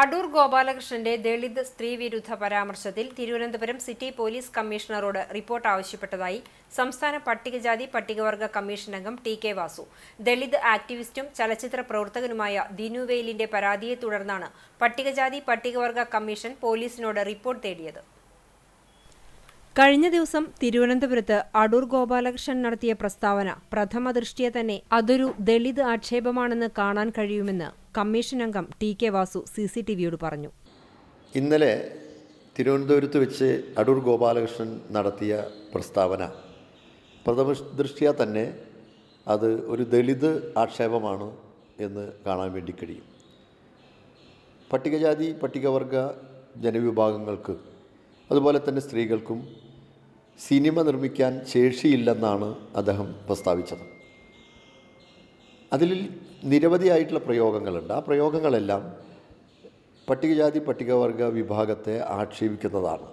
അടൂർ ഗോപാലകൃഷ്ണന്റെ ദളിത് സ്ത്രീവിരുദ്ധ പരാമർശത്തിൽ Thiruvananthapuram city police കമ്മീഷണറോട് റിപ്പോർട്ട് ആവശ്യപ്പെട്ടതായി സംസ്ഥാന പട്ടികജാതി പട്ടികവർഗ കമ്മീഷൻ അംഗം ടി കെ വാസു. ദളിത് ആക്ടിവിസ്റ്റും ചലച്ചിത്ര പ്രവർത്തകനുമായ ദിനുവേലിന്റെ പരാതിയെ തുടർന്നാണ് പട്ടികജാതി പട്ടികവർഗ കമ്മീഷൻ പോലീസിനോട് റിപ്പോർട്ട് തേടിയത്. കഴിഞ്ഞ ദിവസം തിരുവനന്തപുരത്ത് അടൂർ ഗോപാലകൃഷ്ണൻ നടത്തിയ പ്രസ്താവന പ്രഥമ ദൃഷ്ടിയെ തന്നെ അതൊരു ദളിത് ആക്ഷേപമാണെന്ന് കാണാൻ കഴിയുമെന്ന് കമ്മീഷൻ അംഗം T K Vasu C C T വിയോട് പറഞ്ഞു. ഇന്നലെ തിരുവനന്തപുരത്ത് വെച്ച് അടൂർ ഗോപാലകൃഷ്ണൻ നടത്തിയ പ്രസ്താവന പ്രഥമ ദൃഷ്ട്യാ തന്നെ അത് ഒരു ദളിത് ആക്ഷേപമാണ് എന്ന് കാണാൻ വേണ്ടി കഴിയും. പട്ടികജാതി പട്ടികവർഗ ജനവിഭാഗങ്ങൾക്ക് അതുപോലെ തന്നെ സ്ത്രീകൾക്കും സിനിമ നിർമ്മിക്കാൻ ശേഷിയില്ലെന്നാണ് അദ്ദേഹം പ്രസ്താവിച്ചത്. അതിൽ നിരവധിയായിട്ടുള്ള പ്രയോഗങ്ങളുണ്ട്. ആ പ്രയോഗങ്ങളെല്ലാം പട്ടികജാതി പട്ടികവർഗ വിഭാഗത്തെ ആക്ഷേപിക്കുന്നതാണ്.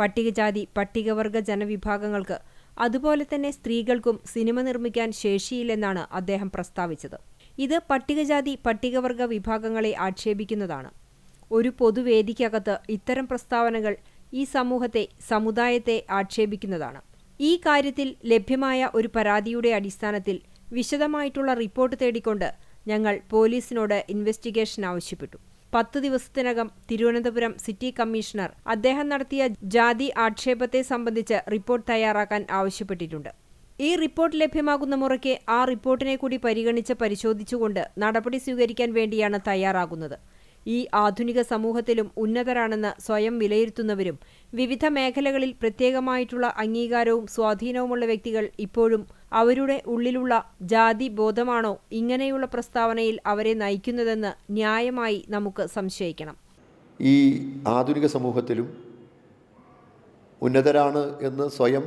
പട്ടികജാതി പട്ടികവർഗ ജനവിഭാഗങ്ങൾക്ക് അതുപോലെ തന്നെ സ്ത്രീകൾക്കും സിനിമ നിർമ്മിക്കാൻ ശേഷിയില്ലെന്നാണ് അദ്ദേഹം പ്രസ്താവിച്ചത്. ഇത് പട്ടികജാതി പട്ടികവർഗ വിഭാഗങ്ങളെ ആക്ഷേപിക്കുന്നതാണ്. ഒരു പൊതുവേദിക്കകത്ത് ഇത്തരം പ്രസ്താവനകൾ ഈ സമൂഹത്തെ സമുദായത്തെ ആക്ഷേപിക്കുന്നതാണ്. ഈ കാര്യത്തിൽ ലഭ്യമായ ഒരു പരാതിയുടെ അടിസ്ഥാനത്തിൽ വിശദമായിട്ടുള്ള റിപ്പോർട്ട് തേടിക്കൊണ്ട് ഞങ്ങൾ പോലീസിനോട് ഇൻവെസ്റ്റിഗേഷൻ ആവശ്യപ്പെട്ടു. പത്ത് ദിവസത്തിനകം തിരുവനന്തപുരം സിറ്റി കമ്മീഷണർ അദ്ദേഹം നടത്തിയ ജാതി ആക്ഷേപത്തെ സംബന്ധിച്ച് റിപ്പോർട്ട് തയ്യാറാക്കാൻ ആവശ്യപ്പെട്ടിട്ടുണ്ട്. ഈ റിപ്പോർട്ട് ലഭ്യമാകുന്ന മുറയ്ക്ക് ആ റിപ്പോർട്ടിനെ കൂടി പരിഗണിച്ച് പരിശോധിച്ചുകൊണ്ട് നടപടി സ്വീകരിക്കാൻ വേണ്ടിയാണ് തയ്യാറാകുന്നത്. ഈ ആധുനിക സമൂഹത്തിലും ഉന്നതരാണെന്ന് സ്വയം വിലയിരുത്തുന്നവരും വിവിധ മേഖലകളിൽ പ്രത്യേകമായിട്ടുള്ള അംഗീകാരവും സ്വാധീനവുമുള്ള വ്യക്തികൾ ഇപ്പോഴും അവരുടെ ഉള്ളിലുള്ള ജാതി ബോധമാണോ ഇങ്ങനെയുള്ള പ്രസ്താവനയിൽ അവരെ നയിക്കുന്നതെന്ന് ന്യായമായി നമുക്ക് സംശയിക്കണം. ഈ ആധുനിക സമൂഹത്തിലും ഉന്നതരാണ് എന്ന് സ്വയം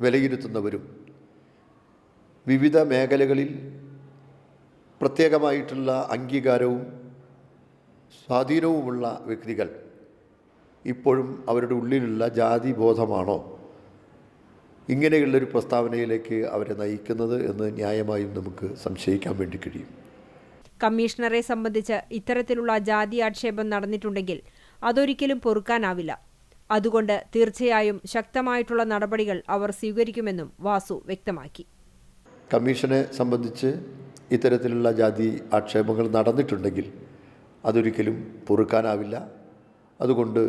വിലയിരുത്തുന്നവരും വിവിധ മേഖലകളിൽ പ്രത്യേകമായിട്ടുള്ള അംഗീകാരവും സ്വാധീനവുമുള്ള വ്യക്തികൾ ഇപ്പോഴും അവരുടെ ഉള്ളിലുള്ള ജാതി ബോധമാണോ ഇങ്ങനെയുള്ളൊരു പ്രസ്താവനയിലേക്ക് അവരെ നയിക്കുന്നത് എന്ന് ന്യായമായും നമുക്ക് സംശയിക്കാൻ വേണ്ടി കഴിയും. കമ്മീഷണറെ സംബന്ധിച്ച് ഇത്തരത്തിലുള്ള ജാതി ആക്ഷേപം നടന്നിട്ടുണ്ടെങ്കിൽ അതൊരിക്കലും പൊറുക്കാനാവില്ല. അതുകൊണ്ട് തീർച്ചയായും ശക്തമായിട്ടുള്ള നടപടികൾ അവർ സ്വീകരിക്കുമെന്നും വാസു വ്യക്തമാക്കി. കമ്മീഷനെ സംബന്ധിച്ച് ഇത്തരത്തിലുള്ള ജാതി ആക്ഷേപങ്ങൾ നടന്നിട്ടുണ്ടെങ്കിൽ അതൊരിക്കലും പൊറുക്കാനാവില്ല. അതുകൊണ്ട്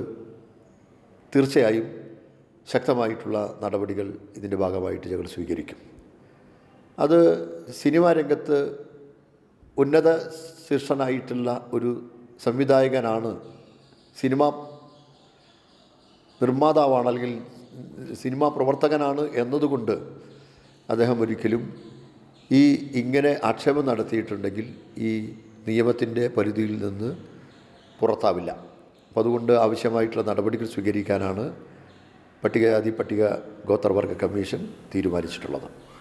തീർച്ചയായും ശക്തമായിട്ടുള്ള നടപടികൾ ഇതിന്റെ ഭാഗമായിട്ട് ഞങ്ങൾ സ്വീകരിക്കും. അത് സിനിമാ രംഗത്ത് ഉന്നത ശീർഷനായിട്ടുള്ള ഒരു സംവിധായകനാണ് സിനിമ നിർമ്മാതാവാണ് അല്ലെങ്കിൽ സിനിമാ പ്രവർത്തകനാണ് എന്നതുകൊണ്ട് അദ്ദേഹം ഒരിക്കലും ഈ ഇങ്ങനെ ആക്ഷേപം നടത്തിയിട്ടുണ്ടെങ്കിൽ ഈ നിയമത്തിന്റെ പരിധിയിൽ നിന്ന് പുറത്താവില്ല. അപ്പം അതുകൊണ്ട് ആവശ്യമായിട്ടുള്ള നടപടികൾ സ്വീകരിക്കാനാണ് പട്ടികജാതി പട്ടിക ഗോത്രവർഗ കമ്മീഷൻ തീരുമാനിച്ചിട്ടുള്ളത്.